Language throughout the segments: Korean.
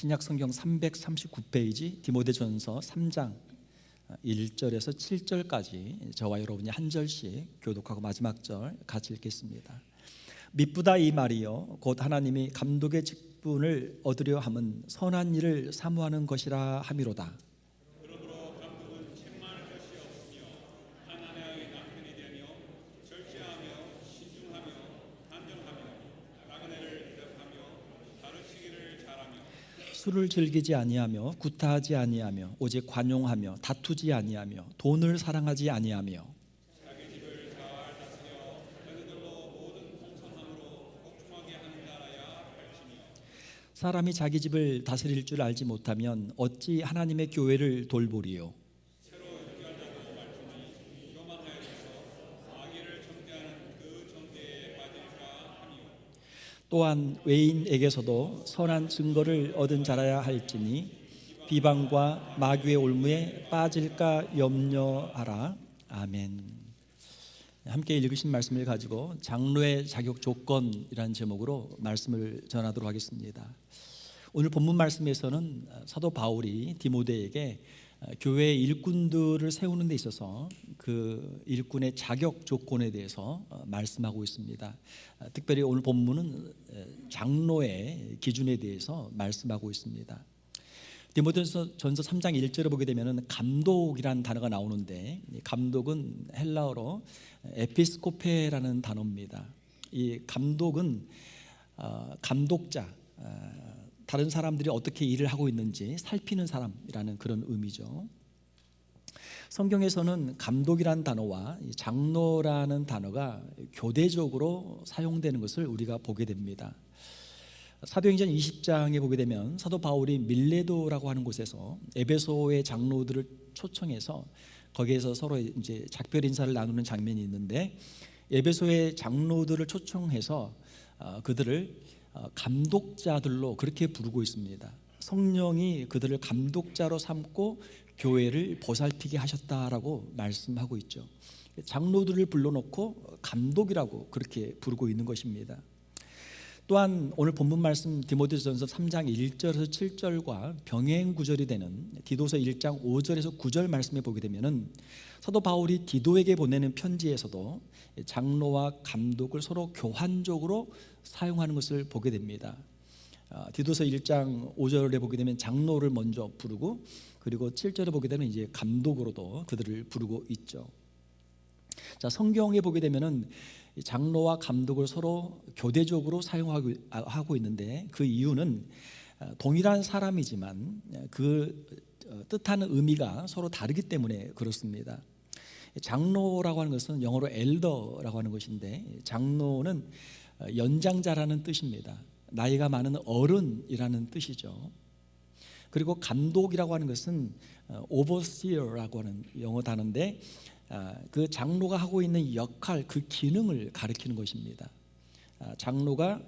신약 성경 339페이지 디모데전서 3장 1절에서 7절까지 저와 여러분이 한 절씩 교독하고 마지막 절 같이 읽겠습니다. 미쁘다 이 말이요 곧 하나님이 감독의 직분을 얻으려 함은 선한 일을 사모하는 것이라 함이로다. 술을 즐기지 아니하며 구타하지 아니하며 오직 관용하며 다투지 아니하며 돈을 사랑하지 아니하며. 사람이 자기 집을 다스릴 줄 알지 못하면 어찌 하나님의 교회를 돌보리요 또한 외인에게서도 선한 증거를 얻은 자라야 할지니 비방과 마귀의 올무에 빠질까 염려하라. 아멘. 함께 읽으신 말씀을 가지고 장로의 자격 조건이라는 제목으로 말씀을 전하도록 하겠습니다. 오늘 본문 말씀에서는 사도 바울이 디모데에게 교회 일꾼들을 세우는 데 있어서 그 일꾼의 자격 조건에 대해서 말씀하고 있습니다. 특별히 오늘 본문은 장로의 기준에 대해서 말씀하고 있습니다. 디모데전서 3장 1절을 보게 되면 감독이라는 단어가 나오는데 감독은 헬라어로 에피스코페라는 단어입니다. 이 감독은 어, 감독자 어, 다른 사람들이 어떻게 일을 하고 있는지 살피는 사람이라는 그런 의미죠. 성경에서는 감독이라는 단어와 장로라는 단어가 교대적으로 사용되는 것을 우리가 보게 됩니다. 사도행전 20장에 보게 되면 사도 바울이 밀레도라고 하는 곳에서 에베소의 장로들을 초청해서 거기에서 서로 이제 작별 인사를 나누는 장면이 있는데 에베소의 장로들을 초청해서 어, 그들을 어, 감독자들로 그렇게 부르고 있습니다. 성령이 그들을 감독자로 삼고 교회를 보살피게 하셨다라고 말씀하고 있죠. 장로들을 불러놓고 감독이라고 그렇게 부르고 있는 것입니다. 또한 오늘 본문 말씀 디모데전서 3장 1절에서 7절과 병행 구절이 되는 디도서 1장 5절에서 9절 말씀에 보게 되면은 사도 바울이 디도에게 보내는 편지에서도 장로와 감독을 서로 교환적으로 사용하는 것을 보게 됩니다. 아, 디도서 1장 5절에 보게 되면 장로를 먼저 부르고 그리고 7절에 보게 되면 이제 감독으로도 그들을 부르고 있죠. 자, 성경에 보게 되면은 장로와 감독을 서로 교대적으로 사용하고 하고 있는데 그 이유는 어, 동일한 사람이지만 그 어, 뜻하는 의미가 서로 다르기 때문에 그렇습니다. 장로라고 하는 것은 영어로 엘더라고 하는 것인데 장로는 어, 연장자라는 뜻입니다. 나이가 많은 어른이라는 뜻이죠. 그리고 감독이라고 하는 것은 오버시어라고 하는 영어 단어인데 아, 그 장로가 하고 있는 역할, 그 기능을 가리키는 것입니다. 아, 장로가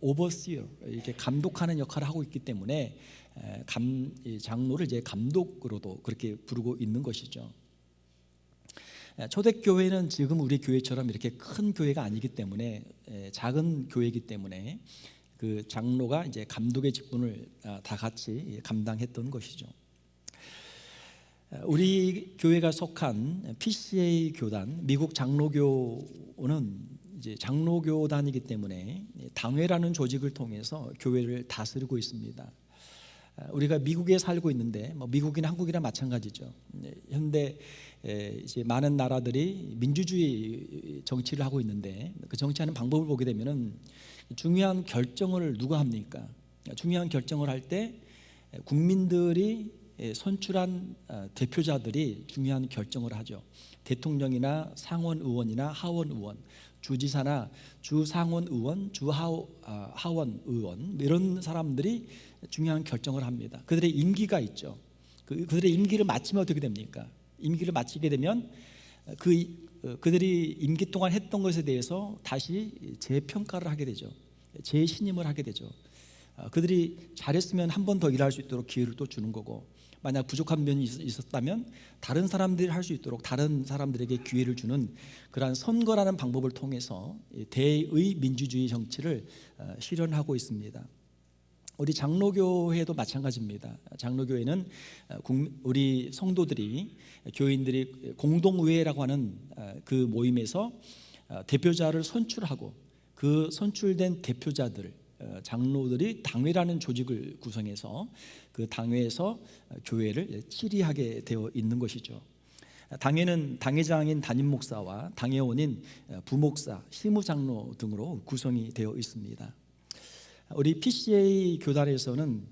오버시어 이렇게 감독하는 역할을 하고 있기 때문에 감, 장로를 이제 감독으로도 그렇게 부르고 있는 것이죠. 초대교회는 지금 우리 교회처럼 이렇게 큰 교회가 아니기 때문에 작은 교회이기 때문에 그 장로가 이제 감독의 직분을 아, 다 같이 감당했던 것이죠. 우리 교회가 속한 PCA 교단 미국 장로교는 이제 장로교단이기 때문에 당회라는 조직을 통해서 교회를 다스리고 있습니다. 우리가 미국에 살고 있는데 뭐 미국이나 한국이나 마찬가지죠. 네, 현대 이제 많은 나라들이 민주주의 정치를 하고 있는데 그 정치하는 방법을 보게 되면은 중요한 결정을 누가 합니까? 중요한 결정을 할 때 국민들이 예, 선출한 어, 대표자들이 중요한 결정을 하죠. 대통령이나 상원 의원이나 하원 의원, 주지사나 주상원 의원, 주하원 아, 의원 이런 사람들이 중요한 결정을 합니다. 그들의 임기가 있죠. 그, 그들의 임기를 마치면 어떻게 됩니까? 임기를 마치게 되면 그 어, 그들이 임기 동안 했던 것에 대해서 다시 재평가를 하게 되죠. 재신임을 하게 되죠. 어, 그들이 잘했으면 한 번 더 일할 수 있도록 기회를 또 주는 거고 만약 부족한 면이 있었다면 다른 사람들이 할 수 있도록 다른 사람들에게 기회를 주는 그러한 선거라는 방법을 통해서 대의 민주주의 정치를 어, 실현하고 있습니다. 우리 장로교회도 마찬가지입니다. 장로교회는 어, 국- 우리 성도들이 교인들이 공동의회라고 하는 어, 그 모임에서 어, 대표자를 선출하고 그 선출된 대표자들 어, 장로들이 당회라는 조직을 구성해서 그 당회에서 어, 교회를 치리하게 되어 있는 것이죠. 당회는 당회장인 담임 목사와 당회원인 어, 부목사, 시무장로 등으로 구성이 되어 있습니다. 우리 PCA 교단에서는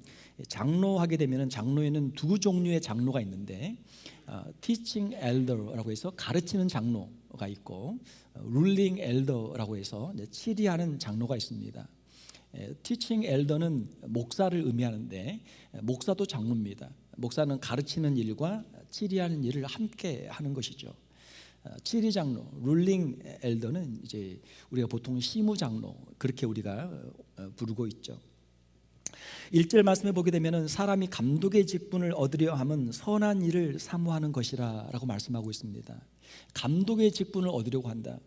장로하게 되면 장로에는 두 종류의 장로가 있는데 어, teaching elder라고 해서 가르치는 장로가 있고 어, ruling elder라고 해서 치리하는 장로가 있습니다. 에, teaching elder는 목사를 의미하는데 에, 목사도 장로입니다. 목사는 가르치는 일과 치리하는 일을 함께 하는 것이죠. 어, 치리 장로, 룰링 엘더는 이제 우리가 보통 시무 장로 그렇게 우리가 어, 부르고 있죠. 1절 말씀에 보게 되면은 사람이 감독의 직분을 얻으려 함은 선한 일을 사모하는 것이라라고 말씀하고 있습니다. 감독의 직분을 얻으려고 한다.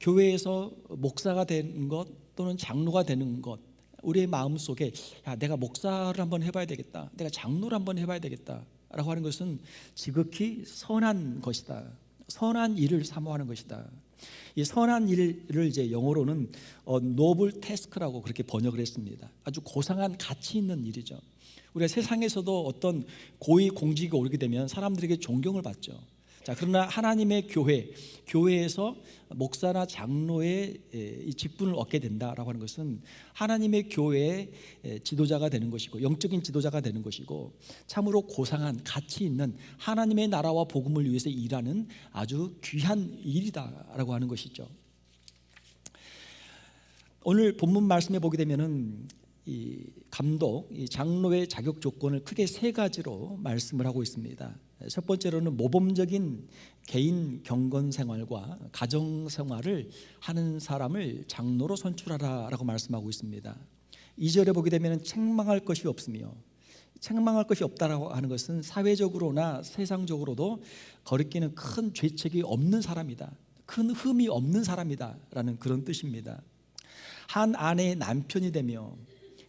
교회에서 목사가 되는 것 또는 장로가 되는 것 우리의 마음 속에 야, 내가 목사를 한번 해봐야 되겠다. 내가 장로를 한번 해봐야 되겠다라고 하는 것은 지극히 선한 것이다. 선한 일을 사모하는 것이다. 이 선한 일을 이제 영어로는 어, 노블 태스크라고 그렇게 번역을 했습니다. 아주 고상한 가치 있는 일이죠. 우리가 세상에서도 어떤 고위 공직에 오르게 되면 사람들에게 존경을 받죠. 자 그러나 하나님의 교회, 교회에서 목사나 장로의 에, 이 직분을 얻게 된다라고 하는 것은 하나님의 교회의 에, 지도자가 되는 것이고 영적인 지도자가 되는 것이고 참으로 고상한 가치 있는 하나님의 나라와 복음을 위해서 일하는 아주 귀한 일이다라고 하는 것이죠. 오늘 본문 말씀에 보게 되면은 이 감독, 이 장로의 자격 조건을 크게 세 가지로 말씀을 하고 있습니다. 첫 번째로는 모범적인 개인 경건 생활과 가정 생활을 하는 사람을 장로로 선출하라라고 말씀하고 있습니다. 2절에 보게 되면 책망할 것이 없으며 책망할 것이 없다라고 하는 것은 사회적으로나 세상적으로도 거리끼는 큰 죄책이 없는 사람이다. 큰 흠이 없는 사람이다라는 그런 뜻입니다. 한 아내의 남편이 되며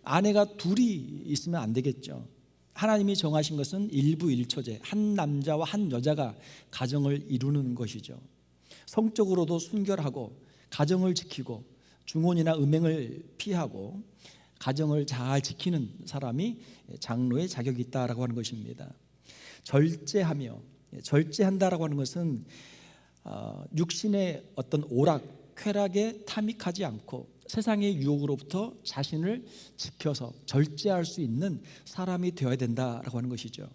아내가 둘이 있으면 안 되겠죠. 하나님이 정하신 것은 일부일처제 한 남자와 한 여자가 가정을 이루는 것이죠. 성적으로도 순결하고 가정을 지키고 중혼이나 음행을 피하고 가정을 잘 지키는 사람이 장로의 자격이 있다라고 하는 것입니다. 절제하며 절제한다라고 하는 것은 어, 육신의 어떤 오락, 쾌락에 탐닉하지 않고 세상의 유혹으로부터 자신을 지켜서 절제할 수 있는 사람이 되어야 된다라고 하는 것이죠.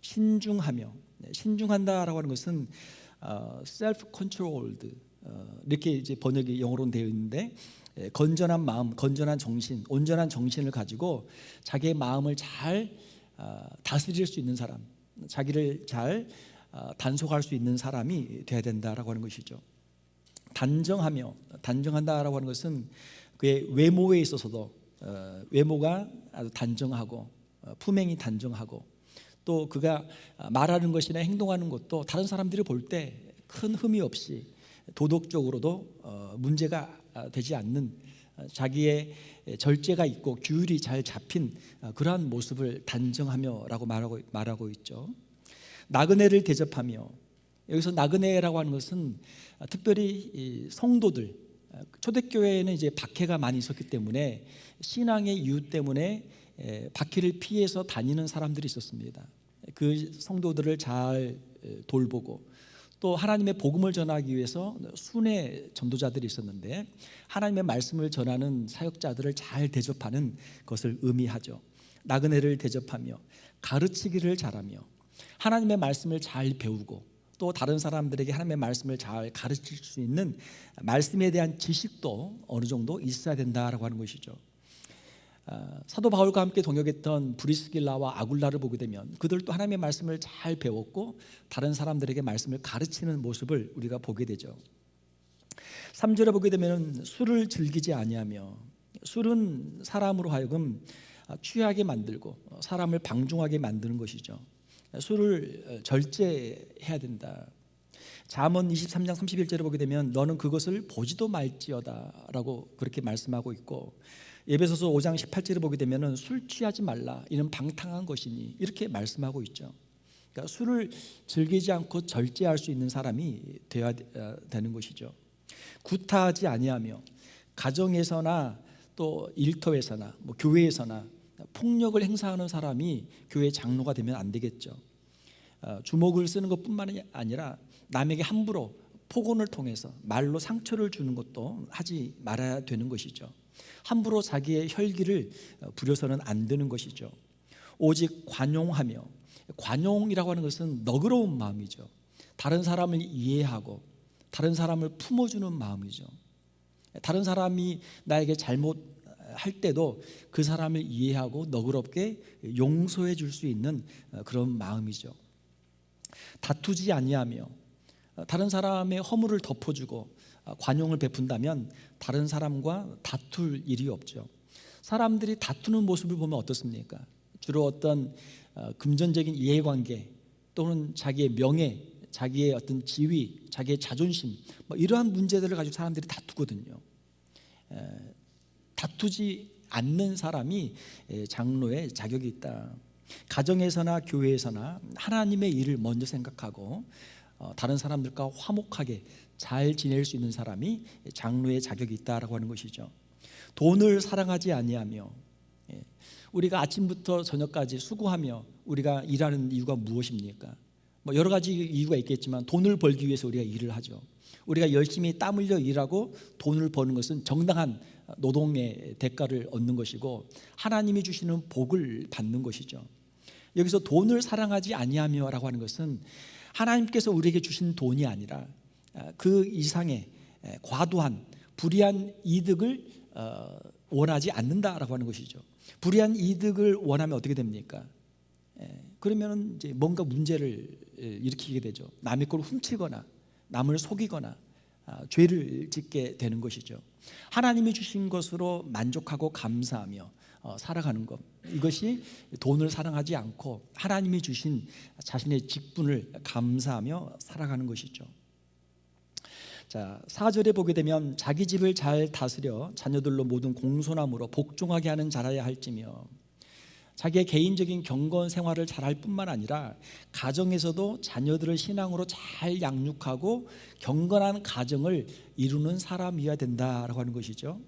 신중하며 네, 신중한다라고 하는 것은 어, self controlled 어, 이렇게 이제 번역이 영어로 되어 있는데 예, 건전한 마음, 건전한 정신, 온전한 정신을 가지고 자기의 마음을 잘 어, 다스릴 수 있는 사람, 자기를 잘 어, 단속할 수 있는 사람이 되어야 된다라고 하는 것이죠. 단정하며 단정한다라고 하는 것은 그의 외모에 있어서도 어, 외모가 아주 단정하고 어, 품행이 단정하고 또 그가 말하는 것이나 행동하는 것도 다른 사람들이 볼 때 큰 흠이 없이 도덕적으로도 어, 문제가 아, 되지 않는 어, 자기의 절제가 있고 규율이 잘 잡힌 어, 그러한 모습을 단정하며라고 말하고 말하고 있죠. 나그네를 대접하며 여기서 나그네라고 하는 것은 특별히 이 성도들 초대교회에는 이제 박해가 많이 있었기 때문에 신앙의 이유 때문에 에, 박해를 피해서 다니는 사람들이 있었습니다. 그 성도들을 잘 에, 돌보고 또 하나님의 복음을 전하기 위해서 순회 전도자들이 있었는데 하나님의 말씀을 전하는 사역자들을 잘 대접하는 것을 의미하죠. 나그네를 대접하며 가르치기를 잘하며 하나님의 말씀을 잘 배우고 또 다른 사람들에게 하나님의 말씀을 잘 가르칠 수 있는 말씀에 대한 지식도 어느 정도 있어야 된다라고 하는 것이죠. 아, 사도 바울과 함께 동역했던 브리스길라와 아굴라를 보게 되면 그들도 하나님의 말씀을 잘 배웠고 다른 사람들에게 말씀을 가르치는 모습을 우리가 보게 되죠. 3절에 보게 되면 술을 즐기지 아니하며 술은 사람으로 하여금 취하게 만들고 사람을 방종하게 만드는 것이죠. 술을 절제해야 된다. 잠언 23장 31절에 보게 되면 너는 그것을 보지도 말지어다라고 그렇게 말씀하고 있고 예배소서 5장 18절에 보게 되면은 술 취하지 말라 이는 방탕한 것이니 이렇게 말씀하고 있죠. 그러니까 술을 즐기지 않고 절제할 수 있는 사람이 되어야 어, 되는 것이죠. 구타하지 아니하며 가정에서나 또 일터에서나 뭐 교회에서나 폭력을 행사하는 사람이 교회 장로가 되면 안 되겠죠. 어, 주먹을 쓰는 것뿐만 아니라 남에게 함부로 폭언을 통해서 말로 상처를 주는 것도 하지 말아야 되는 것이죠. 함부로 자기의 혈기를 어, 부려서는 안 되는 것이죠. 오직 관용하며 관용이라고 하는 것은 너그러운 마음이죠. 다른 사람을 이해하고 다른 사람을 품어주는 마음이죠. 다른 사람이 나에게 잘못 할 때도 그 사람을 이해하고 너그럽게 용서해 줄 수 있는 어, 그런 마음이죠. 다투지 아니하며 어, 다른 사람의 허물을 덮어주고 어, 관용을 베푼다면 다른 사람과 다툴 일이 없죠. 사람들이 다투는 모습을 보면 어떻습니까? 주로 어떤 어, 금전적인 이해관계 또는 자기의 명예, 자기의 어떤 지위, 자기의 자존심 뭐 이러한 문제들을 가지고 사람들이 다투거든요. 에, 다투지 않는 사람이 에, 장로의 자격이 있다. 가정에서나 교회에서나 하나님의 일을 먼저 생각하고 어, 다른 사람들과 화목하게 잘 지낼 수 있는 사람이 장로의 자격이 있다라고 하는 것이죠. 돈을 사랑하지 아니하며 예, 우리가 아침부터 저녁까지 수고하며 우리가 일하는 이유가 무엇입니까? 뭐 여러 가지 이유가 있겠지만 돈을 벌기 위해서 우리가 일을 하죠. 우리가 열심히 땀 흘려 일하고 돈을 버는 것은 정당한 노동의 대가를 얻는 것이고 하나님이 주시는 복을 받는 것이죠. 여기서 돈을 사랑하지 아니하며라고 하는 것은 하나님께서 우리에게 주신 돈이 아니라 그 이상의 과도한 불이한 이득을 어, 원하지 않는다라고 하는 것이죠. 불이한 이득을 원하면 어떻게 됩니까? 그러면 이제 뭔가 문제를 일으키게 되죠. 남의 걸 훔치거나 남을 속이거나 아, 죄를 짓게 되는 것이죠. 하나님이 주신 것으로 만족하고 감사하며 어, 살아가는 것 이것이 돈을 사랑하지 않고 하나님이 주신 자신의 직분을 감사하며 살아가는 것이죠. 자, 4절에 보게 되면 자기 집을 잘 다스려 자녀들로 모든 공손함으로 복종하게 하는 자라야 할지며 자기의 개인적인 경건 생활을 잘할 뿐만 아니라 가정에서도 자녀들을 신앙으로 잘 양육하고 경건한 가정을 이루는 사람이어야 된다라고 하는 것이죠.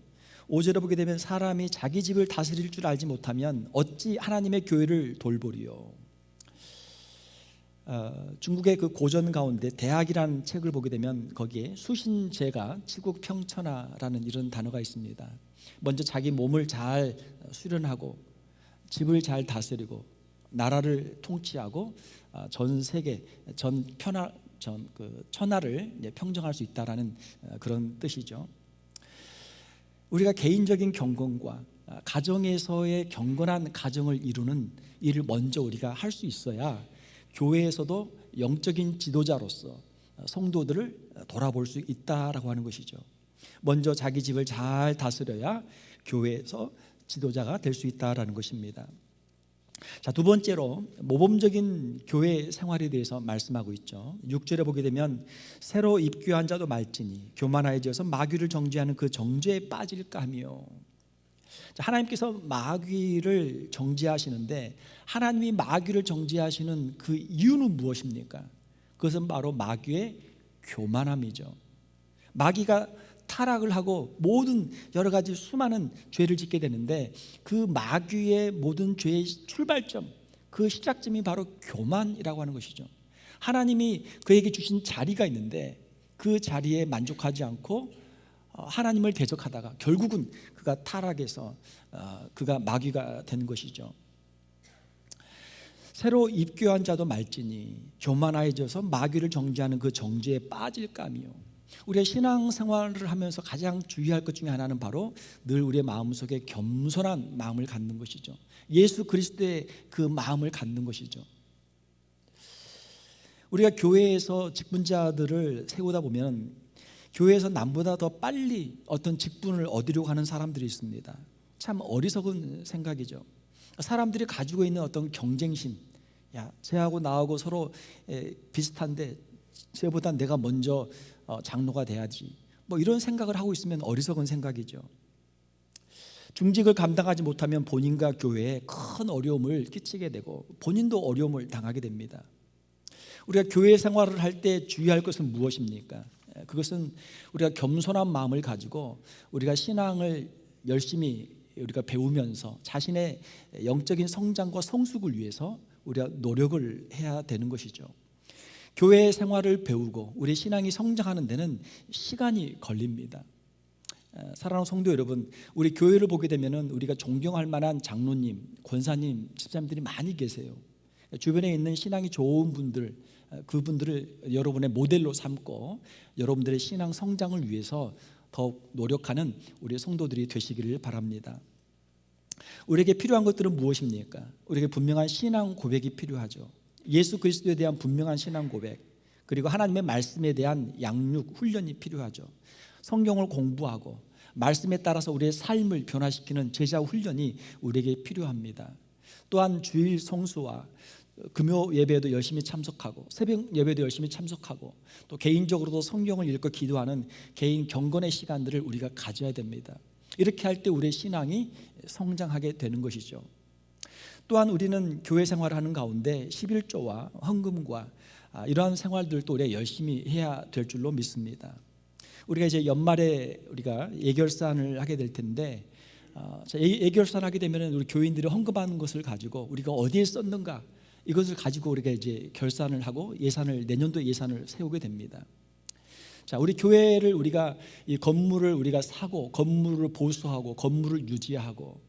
5절에 보게 되면 사람이 자기 집을 다스릴 줄 알지 못하면 어찌 하나님의 교회를 돌보리요. 어, 중국의 그 고전 가운데 대학이라는 책을 보게 되면 거기에 수신제가 치국 평천하라는 이런 단어가 있습니다. 먼저 자기 몸을 잘 수련하고 집을 잘 다스리고 나라를 통치하고 어, 전 세계 전 편하 전그 천하를 평정할 수 있다라는 어, 그런 뜻이죠. 우리가 개인적인 경건과 어, 가정에서의 경건한 가정을 이루는 일을 먼저 우리가 할 수 있어야 교회에서도 영적인 지도자로서 성도들을 돌아볼 수 있다라고 하는 것이죠. 먼저 자기 집을 잘 다스려야 교회에서 지도자가 될 수 있다라는 것입니다. 자, 두 번째로 모범적인 교회 생활에 대해서 말씀하고 있죠. 6절에 보게 되면 새로 입교한 자도 말지니 교만하여져서 마귀를 정죄하는 그 정죄에 빠질까 하며 자, 하나님께서 마귀를 정죄하시는데 하나님이 마귀를 정죄하시는 그 이유는 무엇입니까? 그것은 바로 마귀의 교만함이죠. 마귀가 타락을 하고 모든 여러 가지 수많은 죄를 짓게 되는데 그 마귀의 모든 죄의 출발점, 그 시작점이 바로 교만이라고 하는 것이죠. 하나님이 그에게 주신 자리가 있는데 그 자리에 만족하지 않고 어, 하나님을 대적하다가 결국은 그가 타락해서 어, 그가 마귀가 된 것이죠. 새로 입교한 자도 말지니 교만하여져서 마귀를 정죄하는 그 정죄에 빠질까며 우리의 신앙 생활을 하면서 가장 주의할 것 중에 하나는 바로 늘 우리의 마음속에 겸손한 마음을 갖는 것이죠. 예수 그리스도의 그 마음을 갖는 것이죠. 우리가 교회에서 직분자들을 세우다 보면 교회에서 남보다 더 빨리 어떤 직분을 얻으려고 하는 사람들이 있습니다. 참 어리석은 생각이죠. 사람들이 가지고 있는 어떤 경쟁심, 야, 쟤하고 나하고 서로 비슷한데 쟤보다 내가 먼저 어, 장로가 돼야지. 뭐 이런 생각을 하고 있으면 어리석은 생각이죠. 중직을 감당하지 못하면 본인과 교회에 큰 어려움을 끼치게 되고 본인도 어려움을 당하게 됩니다. 우리가 교회 생활을 할 때 주의할 것은 무엇입니까? 예, 그것은 우리가 겸손한 마음을 가지고 우리가 신앙을 열심히 우리가 배우면서 자신의 영적인 성장과 성숙을 위해서 우리가 노력을 해야 되는 것이죠. 교회 생활을 배우고 우리 신앙이 성장하는 데는 시간이 걸립니다. 에, 사랑하는 성도 여러분, 우리 교회를 보게 되면은 우리가 존경할 만한 장로님, 권사님, 집사님들이 많이 계세요. 주변에 있는 신앙이 좋은 분들, 에, 그분들을 여러분의 모델로 삼고 여러분들의 신앙 성장을 위해서 더욱 노력하는 우리 성도들이 되시기를 바랍니다. 우리에게 필요한 것들은 무엇입니까? 우리에게 분명한 신앙 고백이 필요하죠. 예수 그리스도에 대한 분명한 신앙 고백, 그리고 하나님의 말씀에 대한 양육 훈련이 필요하죠. 성경을 공부하고 말씀에 따라서 우리의 삶을 변화시키는 제자 훈련이 우리에게 필요합니다. 또한 주일 성수와 금요 예배에도 열심히 참석하고 새벽 예배도 열심히 참석하고 또 개인적으로도 성경을 읽고 기도하는 개인 경건의 시간들을 우리가 가져야 됩니다. 이렇게 할 때 우리의 신앙이 성장하게 되는 것이죠. 또한 우리는 교회 생활하는 가운데 11조와 헌금과 아, 이러한 생활들도 우리가 열심히 해야 될 줄로 믿습니다. 우리가 이제 연말에 우리가 예결산을 하게 될 텐데 어, 예결산 하게 되면 우리 교인들이 헌금하는 것을 가지고 우리가 어디에 썼는가 이것을 가지고 우리가 이제 결산을 하고 예산을 내년도 예산을 세우게 됩니다. 자, 우리 교회를 우리가 이 건물을 우리가 사고 건물을 보수하고 건물을 유지하고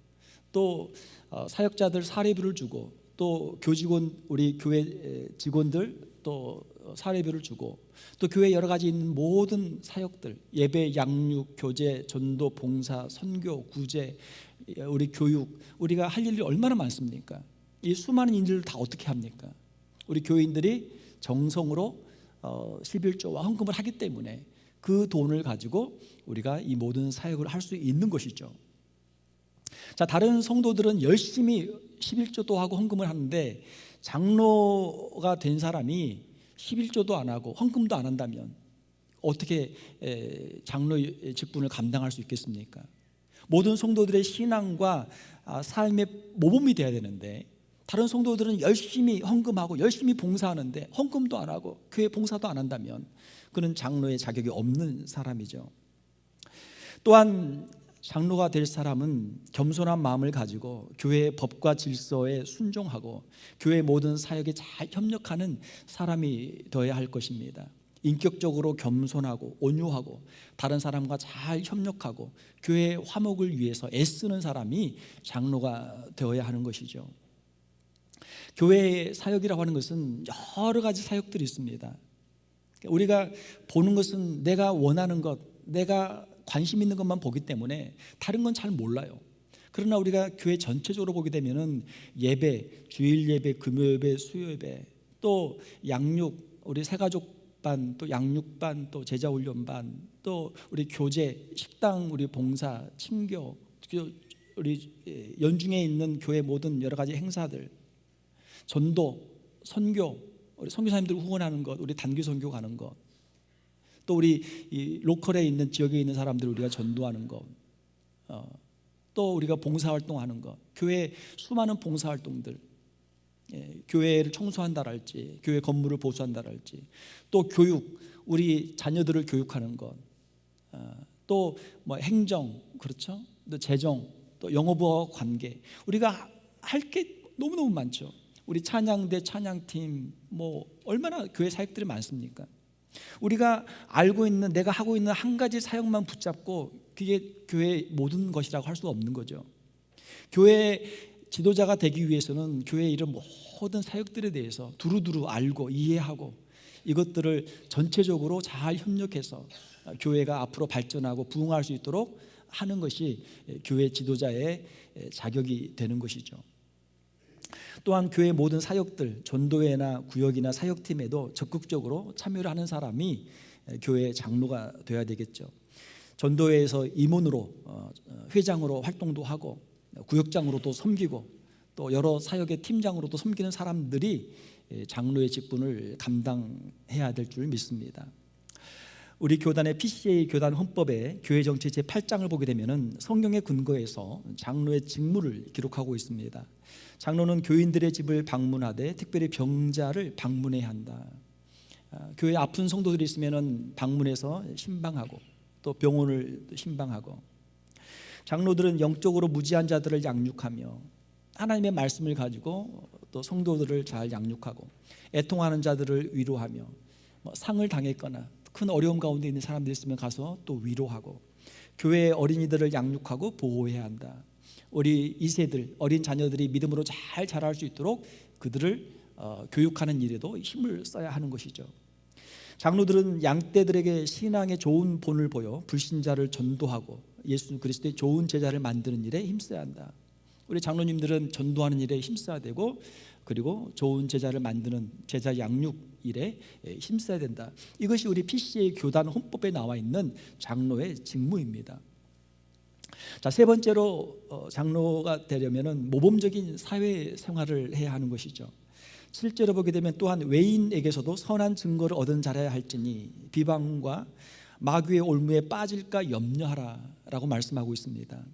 또 어, 사역자들 사례비를 주고 또 교직원 우리 교회 직원들 또 사례비를 주고 또 교회 여러 가지 있는 모든 사역들 예배 양육 교제 전도 봉사 선교 구제 우리 교육 우리가 할 일이 얼마나 많습니까? 이 수많은 일들을 다 어떻게 합니까? 우리 교인들이 정성으로 어, 11조와 헌금을 하기 때문에 그 돈을 가지고 우리가 이 모든 사역을 할 수 있는 것이죠. 자, 다른 성도들은 열심히 11조도 하고 헌금을 하는데 장로가 된 사람이 11조도 안 하고 헌금도 안 한다면 어떻게 장로 직분을 감당할 수 있겠습니까? 모든 성도들의 신앙과 아, 삶의 모범이 되어야 되는데 다른 성도들은 열심히 헌금하고 열심히 봉사하는데 헌금도 안 하고 교회 봉사도 안 한다면 그는 장로의 자격이 없는 사람이죠. 또한 장로가 될 사람은 겸손한 마음을 가지고 교회의 법과 질서에 순종하고 교회 모든 사역에 잘 협력하는 사람이 되어야 할 것입니다. 인격적으로 겸손하고 온유하고 다른 사람과 잘 협력하고 교회의 화목을 위해서 애쓰는 사람이 장로가 되어야 하는 것이죠. 교회 사역이라고 하는 것은 여러 가지 사역들이 있습니다. 우리가 보는 것은 내가 원하는 것, 내가 관심 있는 것만 보기 때문에 다른 건 잘 몰라요. 그러나 우리가 교회 전체적으로 보게 되면은 예배, 주일 예배, 금요 예배, 수요 예배, 또 양육, 우리 새가족 반, 또 양육반, 또 제자 훈련 반, 또 우리 교제, 식당, 우리 봉사, 친교, 우리 연중에 있는 교회 모든 여러 가지 행사들, 전도, 선교, 우리 선교사님들 후원하는 것, 우리 단기 선교 가는 것, 또 우리 이 로컬에 있는 지역에 있는 사람들 우리가 전도하는 것, 어, 또 우리가 봉사활동하는 것, 교회 수많은 봉사활동들, 예, 교회를 청소한다랄지, 교회 건물을 보수한다랄지, 또 교육, 우리 자녀들을 교육하는 것, 어, 또뭐 행정, 그렇죠? 또 재정, 또 영어부와 관계, 우리가 할 게 너무 너무 많죠. 우리 찬양대 찬양팀 뭐 얼마나 교회 사역들이 많습니까? 우리가 알고 있는 내가 하고 있는 한 가지 사역만 붙잡고 그게 교회 모든 것이라고 할 수 없는 거죠. 교회 지도자가 되기 위해서는 교회 이런 모든 사역들에 대해서 두루두루 알고 이해하고 이것들을 전체적으로 잘 협력해서 교회가 앞으로 발전하고 부흥할 수 있도록 하는 것이 교회 지도자의 자격이 되는 것이죠. 또한 교회 모든 사역들 전도회나 구역이나 사역팀에도 적극적으로 참여를 하는 사람이 교회 장로가 되어야 되겠죠. 전도회에서 임원으로 어, 회장으로 활동도 하고 구역장으로도 섬기고 또 여러 사역의 팀장으로도 섬기는 사람들이 예, 장로의 직분을 감당해야 될 줄 믿습니다. 우리 교단의 PCA 교단 헌법의 교회 정치 제 8장을 보게 되면은 성경의 근거에서 장로의 직무를 기록하고 있습니다. 장로는 교인들의 집을 방문하되 특별히 병자를 방문해야 한다. 아, 교회 아픈 성도들이 있으면은 방문해서 신방하고 또 병원을 신방하고 장로들은 영적으로 무지한 자들을 양육하며 하나님의 말씀을 가지고 또 성도들을 잘 양육하고 애통하는 자들을 위로하며 뭐 상을 당했거나 큰 어려움 가운데 있는 사람들이 있으면 가서 또 위로하고 교회의 어린이들을 양육하고 보호해야 한다. 우리 이세들 어린 자녀들이 믿음으로 잘 자랄 수 있도록 그들을 어, 교육하는 일에도 힘을 써야 하는 것이죠. 장로들은 양떼들에게 신앙의 좋은 본을 보여 불신자를 전도하고 예수 그리스도의 좋은 제자를 만드는 일에 힘써야 한다. 우리 장로님들은 전도하는 일에 힘써야 되고 그리고 좋은 제자를 만드는 제자 양육 일에 힘써야 된다. 이것이 우리 PCA 교단 헌법에 나와 있는 장로의 직무입니다. 자, 세 번째로 어, 장로가 되려면은 모범적인 사회 생활을 해야 하는 것이죠. 실제로 보게 되면 또한 외인에게서도 선한 증거를 얻은 자라야 할지니 비방과 마귀의 올무에 빠질까 염려하라라고 말씀하고 있습니다.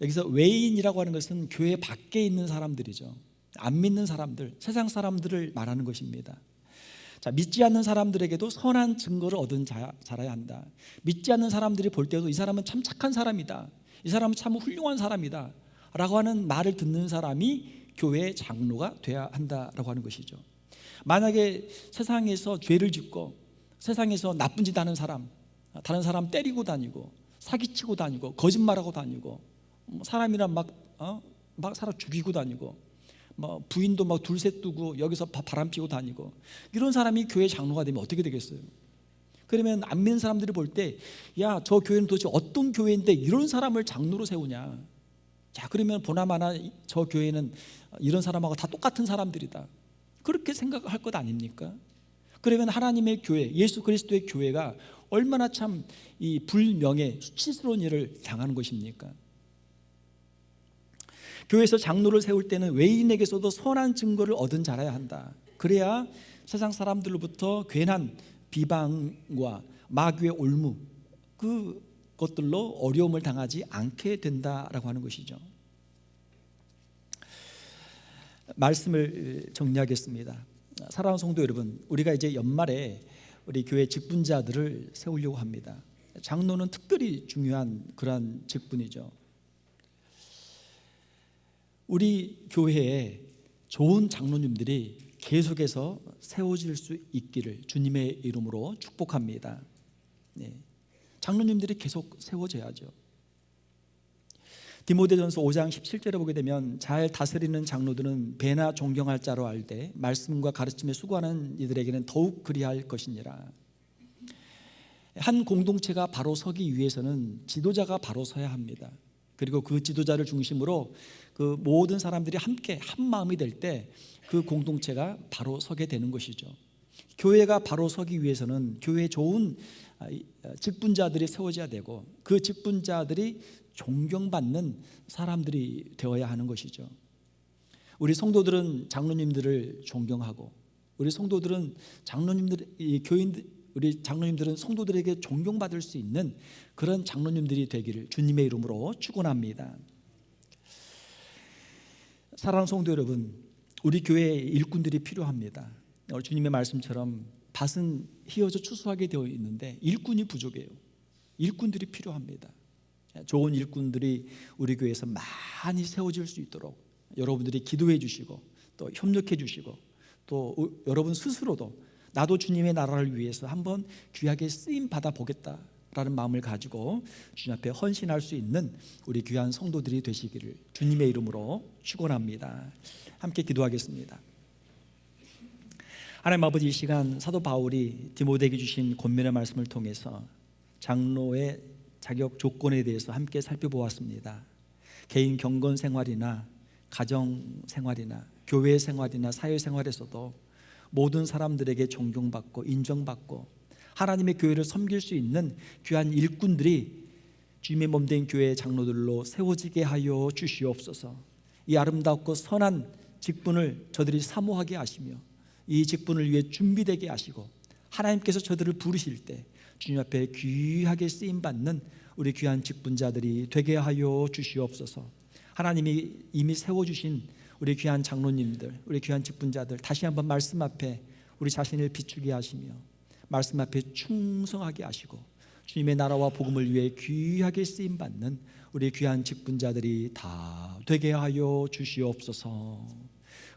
여기서 외인이라고 하는 것은 교회 밖에 있는 사람들이죠. 안 믿는 사람들, 세상 사람들을 말하는 것입니다. 자, 믿지 않는 사람들에게도 선한 증거를 얻은 자, 자라야 한다. 믿지 않는 사람들이 볼 때도 이 사람은 참 착한 사람이다. 이 사람은 참 훌륭한 사람이다. 라고 하는 말을 듣는 사람이 교회의 장로가 돼야 한다라고 하는 것이죠. 만약에 세상에서 죄를 짓고 세상에서 나쁜 짓 하는 사람, 다른 사람 때리고 다니고 사기치고 다니고 거짓말하고 다니고 뭐 사람이란 막, 어? 막 사람 죽이고 다니고 뭐 부인도 막 둘셋 두고 여기서 바람 피고 다니고 이런 사람이 교회 장로가 되면 어떻게 되겠어요? 그러면 안 믿는 사람들이 볼 때 야 저 교회는 도대체 어떤 교회인데 이런 사람을 장로로 세우냐 자 그러면 보나마나 저 교회는 이런 사람하고 다 똑같은 사람들이다 그렇게 생각할 것 아닙니까? 그러면 하나님의 교회 예수 그리스도의 교회가 얼마나 참 이 불명예 수치스러운 일을 당하는 것입니까? 교회에서 장로를 세울 때는 외인에게서도 선한 증거를 얻은 자라야 한다. 그래야 세상 사람들로부터 괜한 비방과 마귀의 올무 그 것들로 어려움을 당하지 않게 된다라고 하는 것이죠. 말씀을 정리하겠습니다. 사랑하는 성도 여러분, 우리가 이제 연말에 우리 교회 직분자들을 세우려고 합니다. 장로는 특별히 중요한 그러한 직분이죠. 우리 교회에 좋은 장로님들이 계속해서 세워질 수 있기를 주님의 이름으로 축복합니다. 네. 장로님들이 계속 세워져야죠. 디모데전서 5장 17절에 보게 되면 잘 다스리는 장로들은 배나 존경할 자로 알되 말씀과 가르침에 수고하는 이들에게는 더욱 그리할 것이니라. 한 공동체가 바로 서기 위해서는 지도자가 바로 서야 합니다. 그리고 그 지도자를 중심으로 그 모든 사람들이 함께 한 마음이 될 때 그 공동체가 바로 서게 되는 것이죠. 교회가 바로 서기 위해서는 교회에 좋은 아, 아, 직분자들이 세워져야 되고 그 직분자들이 존경받는 사람들이 되어야 하는 것이죠. 우리 성도들은 장로님들을 존경하고 우리 성도들은 장로님들 교인들 우리 장로님들은 성도들에게 존경받을 수 있는 그런 장로님들이 되기를 주님의 이름으로 축원합니다. 사랑하는 성도 여러분, 우리 교회에 일꾼들이 필요합니다. 오늘 주님의 말씀처럼 밭은 휘어져 추수하게 되어 있는데 일꾼이 부족해요. 일꾼들이 필요합니다. 좋은 일꾼들이 우리 교회에서 많이 세워질 수 있도록 여러분들이 기도해 주시고 또 협력해 주시고 또 여러분 스스로도 나도 주님의 나라를 위해서 한번 귀하게 쓰임 받아 보겠다. 라는 마음을 가지고 주님 앞에 헌신할 수 있는 우리 귀한 성도들이 되시기를 주님의 이름으로 축원합니다. 함께 기도하겠습니다. 하나님 아버지 이 시간 사도 바울이 디모데에게 주신 권면의 말씀을 통해서 장로의 자격 조건에 대해서 함께 살펴보았습니다. 개인 경건 생활이나 가정 생활이나 교회 생활이나 사회 생활에서도 모든 사람들에게 존경받고 인정받고 하나님의 교회를 섬길 수 있는 귀한 일꾼들이 주님의 몸된 교회 장로들로 세워지게 하여 주시옵소서. 이 아름답고 선한 직분을 저들이 사모하게 하시며 이 직분을 위해 준비되게 하시고 하나님께서 저들을 부르실 때 주님 앞에 귀하게 쓰임 받는 우리 귀한 직분자들이 되게 하여 주시옵소서. 하나님이 이미 세워 주신 우리 귀한 장로님들, 우리 귀한 직분자들 다시 한번 말씀 앞에 우리 자신을 비추게 하시며 말씀 앞에 충성하게 하시고 주님의 나라와 복음을 위해 귀하게 쓰임 받는 우리 귀한 직분자들이 다 되게 하여 주시옵소서.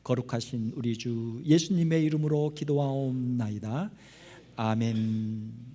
거룩하신 우리 주 예수님의 이름으로 기도하옵나이다. 아멘.